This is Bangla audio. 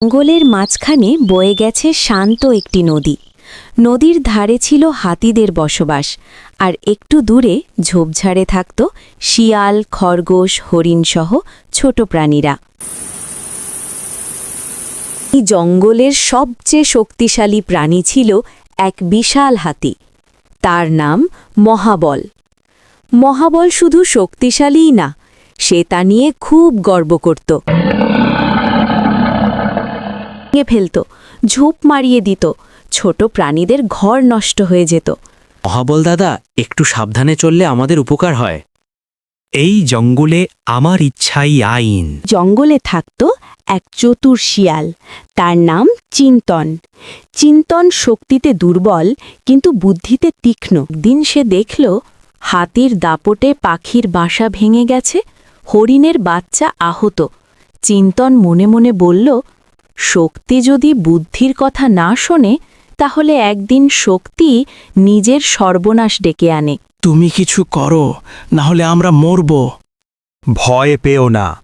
জঙ্গলের মাঝখানে বয়ে গেছে শান্ত একটি নদী। নদীর ধারে ছিল হাতিদের বসবাস, আর একটু দূরে ঝোপঝাড়ে থাকত শিয়াল, খরগোশ, হরিণসহ ছোট প্রাণীরা। এই জঙ্গলের সবচেয়ে শক্তিশালী প্রাণী ছিল এক বিশাল হাতি। তার নাম মহাবল। মহাবল শুধু শক্তিশালীই না, সে তা নিয়ে খুব গর্ব করত। ভেঙে ফেলত ঝোপ মারিয়ে দিত ছোট প্রাণীদের ঘর নষ্ট হয়ে যেত। মহাবল দাদা একটু সাবধানে চললে আমাদের উপকার হয়। এই জঙ্গলে আমার ইচ্ছাই আইন। জঙ্গলে থাকত এক চতুর শিয়াল তার নাম চিন্তন। চিন্তন শক্তিতে দুর্বল কিন্তু বুদ্ধিতে তীক্ষ্ণ। দিন সে দেখল হাতির দাপটে পাখির বাসা ভেঙে গেছে হরিণের বাচ্চা আহত। চিন্তন মনে মনে বলল শক্তি যদি বুদ্ধির কথা না শোনে তাহলে একদিন শক্তি নিজের সর্বনাশ ডেকে আনে। তুমি কিছু করো না হলে আমরা মরব। ভয় পেও না।